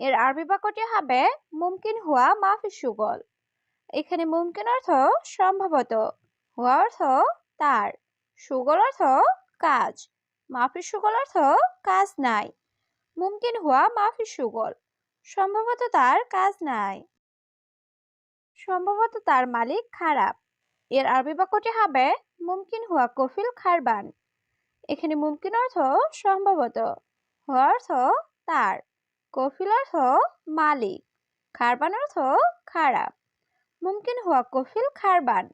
এর আরবি বাক্যটি হবে মুমকিন হুয়া মাফি সুগল। এখানে মুমকিন অর্থ সম্ভবত, হুয়া অর্থ তার, সুগল অর্থ কাজ, মাফি সুগল অর্থ কাজ নাই। মুমকিন হুয়া মাফি সুগল, সম্ভবত তার কাজ নাই। সম্ভবত তার মালিক খারাপ। এর আরবি বাক্যটি হবে মুমকিন হুয়া কফিল খারবান। এখানে মুমকিন অর্থ সম্ভবত, হুয়া অর্থ তার কফিল অর্থ মালিক, খারবান অর্থ খারাপ। মুমকিন হওয়া কফিল খারবান,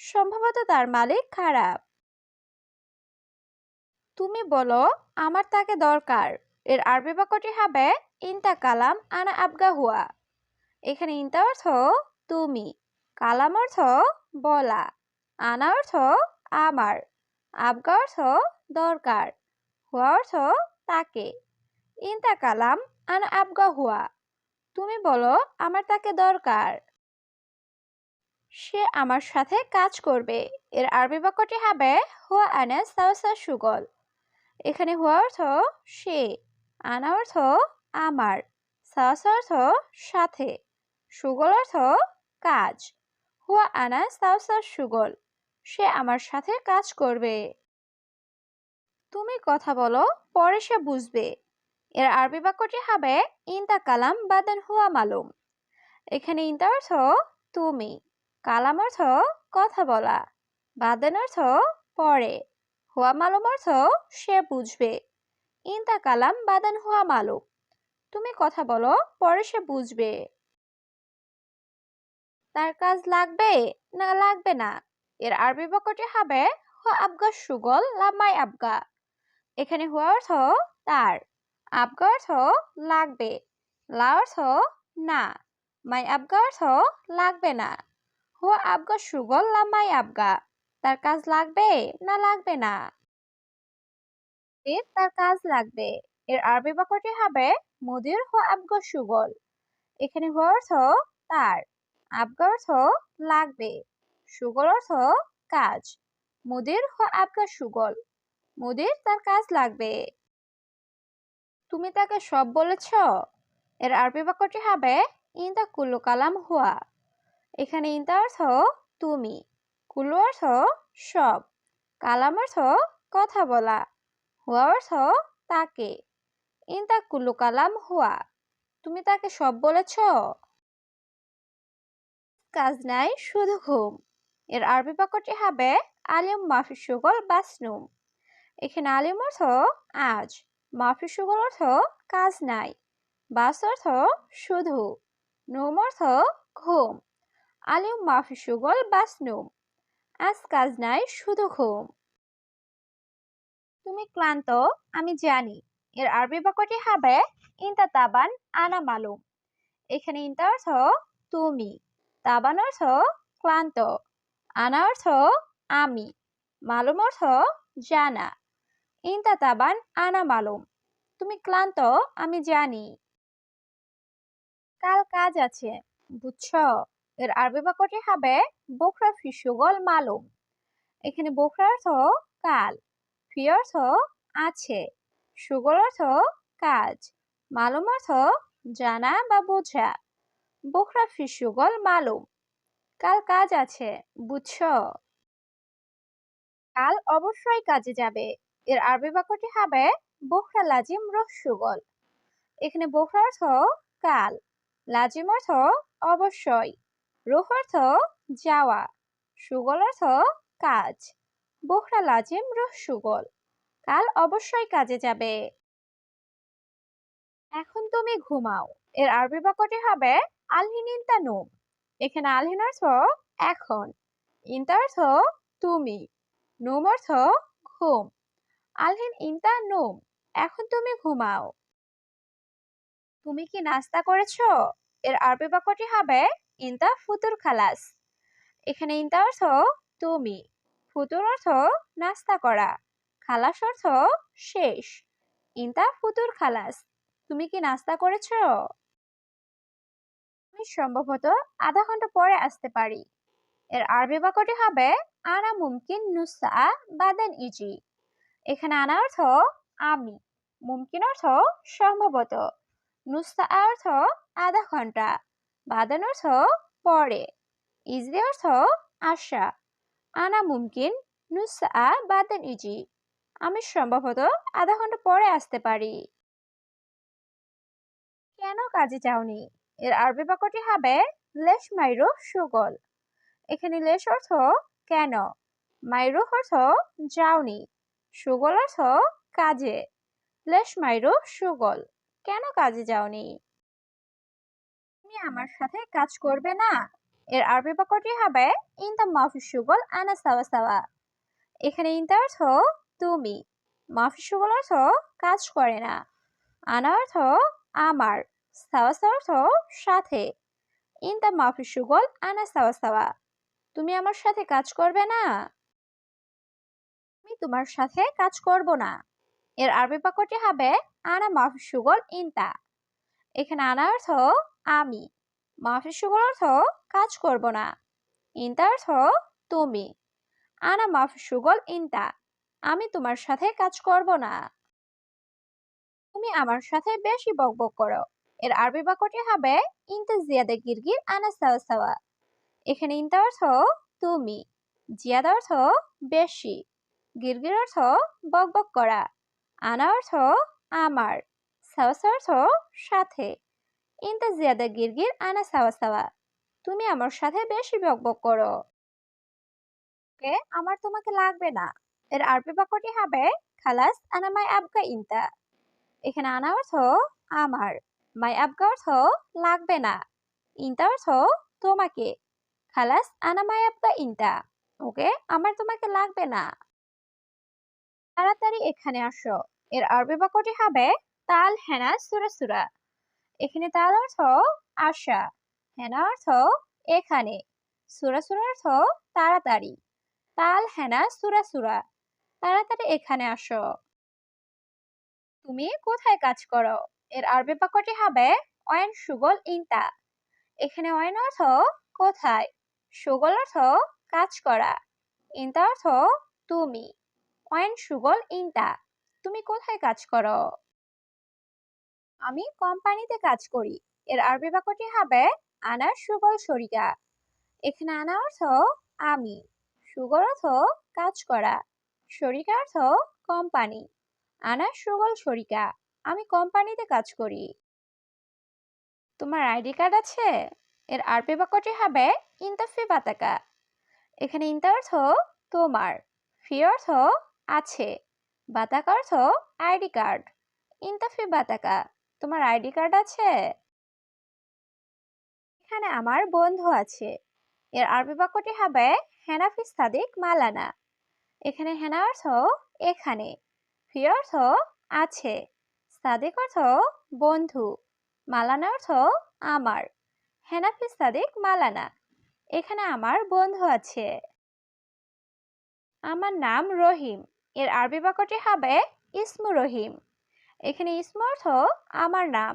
সম্ভবত তার মালিক খারাপ। তুমি বলো, আমার তাকে দরকার। এর আরবি বাক্যটি হবে, ইনতা কালাম আনা আবগা হুয়া। এখানে ইনতা অর্থ তুমি, কালাম অর্থ বলা, আনা অর্থ আমার, আবগা অর্থ দরকার, হুয়া অর্থ তাকে। ইনতা কালাম আন আবগা হুয়া তুমি বলো, আমার তাকে দরকার। সে আমার সাথে কাজ করবে। এর আরবি বাক্যটি হবে, হুয়া আনা সাউসা সুগল। এখানে হুয়া অর্থ, সে। আনা অর্থ, আমার। সাউসা অর্থ, সাথে। সুগল অর্থ, কাজ। হুয়া আনা সাউসা সুগল, সে আমার সাথে কাজ করবে। তুমি কথা বলো, পরে সে বুঝবে। এর আরবি বাক্যটি হবে, ইনতা কালাম বাদান হুয়া মালুম। এখানে ইনতা অর্থ, তুমি। কালাম অর্থ, কথা বলা। বাদান অর্থ পরে হুয়া মালুম অর্থ, সে বুঝবে। ইনতা কালাম বাদান হুয়া মালুম। তুমি কথা বলো, পরে সে বুঝবে। তার কাজ লাগবে না লাগবে না? এর আরবি বাক্যটি হবে হুয়া আবগা সুগল লামাই আবগা। এখানে হুয়া অর্থ, তার। আবগা অর্থ লাগবে লা অর্থ না, মাই আবগা অর্থ লাগবে না। হুয়া আবগা সুগল লা মাই আবগা তার কাজ লাগবে না লাগবে না। তার কাজ লাগবে, এর আরবি বাক্যটি হবে মুদির হুয়া আবগা সুগল। এখানে হুয়া অর্থ তার আবগা অর্থ লাগবে, সুগল অর্থ কাজ, মুদির হুয়া আবগা সুগল, মুদির তার কাজ লাগবে। তুমি তাকে সব বলেছ? এর আরবি বাক্যটি হবে ইনতা কুল্লু কালাম হুয়া। এখানে ইনতা অর্থ তুমি। কুল্লু অর্থ সব। কালাম অর্থ কথা বলা। হুয়া অর্থ তাকে। ইনতা কুল্লু কালাম হুয়া। তুমি তাকে সব বলেছ? কাজ নাই, শুধু ঘুম। এর আরবি বাক্যটি হবে, আলিম মাফি সুগল বাসনুম। এখানে আলিম অর্থ আজ। মাফি সুগল অর্থ কাজ নাই। বাস অর্থ শুধু। নোম অর্থ ঘুম। আলিম মাফি সুগল বাস নুম। আজ কাজ নাই, শুধু ঘুম। তুমি ক্লান্ত, আমি জানি। এর আরবি বাক্যটি হবে ইনতা তাবান আনা মালুম। এখানে ইনতা অর্থ তুমি। তাবান অর্থ ক্লান্ত। আনা অর্থ আমি। মালুম অর্থ জানা। ইনতা তাবান আনা মালুম। তুমি ক্লান্ত, আমি জানি। কাল কাজ আছে, বুঝছ? এর আরবি বাক্যটি হবে, বোখরা ফি সুগল মালুম। এখানে বোখরা অর্থ, কাল। ফি অর্থ, আছে। সুগল অর্থ, কাজ। মালুম অর্থ, জানা বা বোঝা। বোখরা ফি সুগল মালুম। কাল কাজ আছে, বুঝছ? কাল অবশ্যই কাজে যাবে। এর আরবি বাক্যটি হবে বোখরা লাজিম রসুগল। এখানে বোখরা অর্থ কাল, লাজিম অর্থ অবশ্যই, রোহ অর্থ যাওয়া, সুগল অর্থ কাজ বোখরা লাজিম রুহ সুগল কাল অবশ্যই কাজে যাবে। এখন তুমি ঘুমাও। এর আরবি বাক্যটি হবে আলহিন ইনতা নুম এখানে আলহিন অর্থ এখন, ইনতা অর্থ তুমি, নুম অর্থ ঘুম। আলহিন ইনতা নুম, এখন তুমি ঘুমাও। তুমি কি নাস্তা করেছ? এর আরবি বাক্যটি হবে, ইনতা ফুতুর খালাস। এখানে ইনতা অর্থ, তুমি। ফুতুর অর্থ, নাস্তা করা। খালাস অর্থ, শেষ। ইনতা ফুতুর খালাস। তুমি কি নাস্তা করেছ? আমি সম্ভবত আধা ঘণ্টা পরে আসতে পারি। এর আরবি বাক্যটি হবে, আনা মুমকিন নুসা বাদেন ইজি। এখানে আনা অর্থ আমি, মুমকিন অর্থ সম্ভবত নুসা অর্থ আধা ঘণ্টা বাদান অর্থ পরে ইজি অর্থ আশা আনা মুমকিন নুসা বাদান ইজি, আমি সম্ভবত আধা ঘণ্টা পরে আসতে পারি। কেন কাজে যাওনি? এর আরবি বাক্যটি হবে লেশ মাইরো সুগল। এখানে লেশ অর্থ কেন? মাইরো অর্থ যাওনি। সুগল অর্থ কাজে। লেশ মাইরো সুগল। কেন কাজে যাওনি? তুমি আমার সাথে কাজ করবে না। এর আরবি বাক্যটি হবে, ইন দ্য মাফি সুগল আনা সাওয়া সাওয়া। এখানে ইনতা অর্থ, তুমি। মাফি সুগল অর্থ, কাজ করে না। আনা অর্থ, আমার। সাওয়া সাওয়া অর্থ, সাথে। ইন দ্য মাফি সুগল আনা সাওয়া সাওয়া। তুমি আমার সাথে কাজ করবে না? আমি তোমার সাথে কাজ করব না। এর আরবি বাক্যটি হবে, আনা মাফি সুগল ইনতা। এখানে আনা অর্থ, আমি। মাফি সুগল অর্থ, কাজ করব না। ইনতা অর্থ, তুমি। আনা মাফি সুগল ইনতা। আমি তোমার সাথে কাজ করব না। তুমি আমার সাথে বেশি বকবক করো। এর আরবি বাক্যটি হবে, ইনতা জিয়াদা গিরগির আনা সাওয়া সাওয়া। এখানে ইনতা অর্থ, তুমি। জিয়াদা অর্থ, বেশি। গিরগির অর্থ বকবক করা আনা অর্থ আমার সাওয়া সাওয়া অর্থ সাথে। ইনতা জিয়াদা গিরগির আনা সাওয়া সাওয়া তুমি আমার সাথে বেশি বকবক করো ওকে আমার তোমাকে লাগবে না। এর আরবি বাক্যটি হবে খালাস আনা মাই আবগা ইনতা। এখানে আনা অর্থ আমার মাই আবগা অর্থ লাগবে না। ইনতা অর্থ তোমাকে। খালাস আনা মাই আবগা ইনতা। ওকে আমার তোমাকে লাগবে না। তাড়াতাড়ি এখানে আসো। এর আরবি বাক্যটি হবে তাল হেনা সুরা সুরা। এখানে তাল অর্থ আশা, হেনা অর্থ এখানে, সুরা সুরা অর্থ তাড়াতাড়ি। তাল হেনা সুরা সুরা। তাড়াতাড়ি এখানে আসো। তুমি কোথায় কাজ করো? এর আরবি বাক্যটি হবে অয়ন সুগল ইনতা। এখানে অয়ন অর্থ কোথায়? সুগল অর্থ কাজ করা। ইনতা অর্থ তুমি। অয়ন সুগল ইনতা তুমি কোথায় কাজ করো? আমি কোম্পানিতে কাজ করি। এর আরবি বাক্যটি হবে আনা সুগল শরিকা। এখানে আনা অর্থ আমি, সুগল অর্থ কাজ করা, শরিকা অর্থ কোম্পানি, আনা সুগল শরিকা, আমি কোম্পানিতে কাজ করি। তোমার আইডি কার্ড আছে? এর আরবি বাক্যটি হবে ইন্তাফি বাতাকা। এখানে ইন্তা অর্থ তোমার, ফি অর্থ আছে। বাতাকা অর্থ আইডি কার্ড। ইন্তাফি বাতাকা তোমার আইডি কার্ড আছে? এখানে আমার বন্ধু আছে। এর আরবি বাক্যটি হবে হেনাফি সাদিক মালানা। এখানে হেনা অর্থ, এখানে। ফি অর্থ, আছে। সাদিক অর্থ, বন্ধু। মালানা অর্থ, আমার। হেনাফি সাদিক মালানা। এখানে আমার বন্ধু আছে। আমার নাম রহিম। এর আরবি বাক্যটি হবে ইসমু রহিম। এখানে ইসমু অর্থ আমার নাম।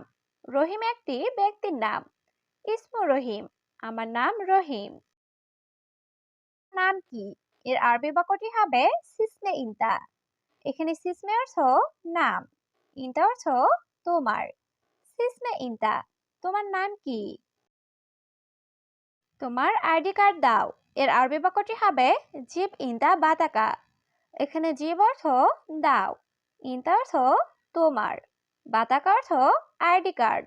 রহিম একটি ব্যক্তির নাম। ইসমু রহিম, আমার নাম রহিম। নাম কি? এর আরবি বাক্যটি হবে সিসমে ইনতা। এখানে সিসমে অর্থ নাম, ইনতা অর্থ তোমার। সিসমে ইন্তা, তোমার নাম কি? তোমার আইডি কার্ড দাও। এর আরবি বাক্যটি হবে জিব, ইনতা, বাতাকা। এখানে জিব অর্থ দাও, ইনতা অর্থ তোমার, বাতাকা অর্থ আইডি কার্ড।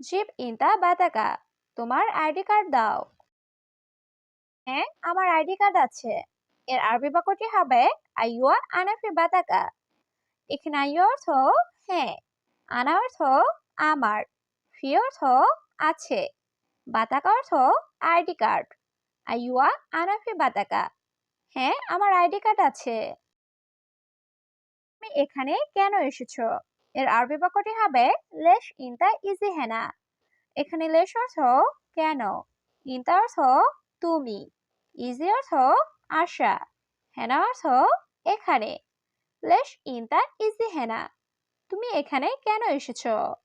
জিব, ইনতা, বাতাকা, তোমার আইডি কার্ড দাও। হ্যাঁ আমার আইডি কার্ড আছে। এর আরবি বাক্যটি হবে, আইয়া, আনাফি, বাতাকা। এখানে আইয়া অর্থ হ্যাঁ আনা অর্থ আমার, ফি অর্থ আছে, বাতাকা অর্থ আইডি কার্ড। আইয়া, আনাফি, বাতাকা। হ্যাঁ আমার আইডি কার্ড আছে। তুমি এখানে কেন এসেছ? এর আরবি বাক্যটি হবে, লেশ ইনতা ইজি হেনা। এখানে লেশ অর্থ, কেন? ইন্তা অর্থ, তুমি। ইজি অর্থ, আশা। হেনা অর্থ, এখানে। লেশ ইন্তা ইজি হেনা। তুমি এখানে কেন এসেছ?